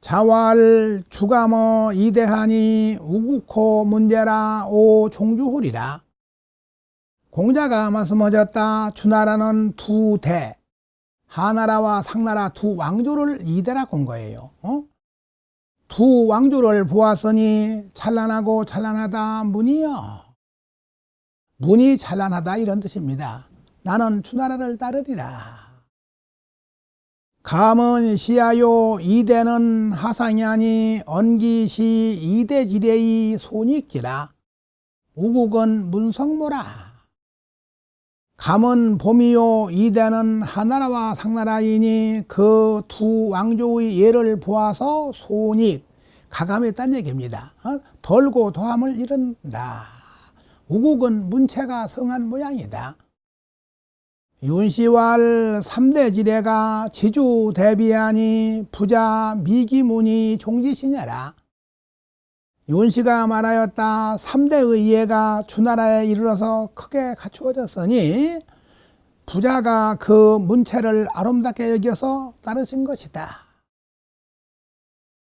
자왈 주가모 이대하니 우국호 문제라 오 종주훌이라. 공자가 말씀하셨다. 주나라는 두 대. 하나라와 상나라 두 왕조를 이대라 본 거예요. 어? 두 왕조를 보았으니 찬란하고 찬란하다 문이여. 문이 찬란하다 이런 뜻입니다. 나는 주나라를 따르리라 감은 시야요 이대는 하상이 아니 언기시 이대지레이 손익지라. 우국은 문성모라. 감은 봄이요 이대는 하나라와 상나라이니 그 두 왕조의 예를 보아서 손익 가감했다는 얘기입니다. 어? 덜고 도함을 이룬다. 우국은 문체가 성한 모양이다 윤씨왈 삼대 지례가 지주 대비하니 부자 미기문이 종지시냐라. 윤씨가 말하였다. 삼대의 예가 주나라에 이르러서 크게 갖추어졌으니 부자가 그 문체를 아름답게 여겨서 따르신 것이다.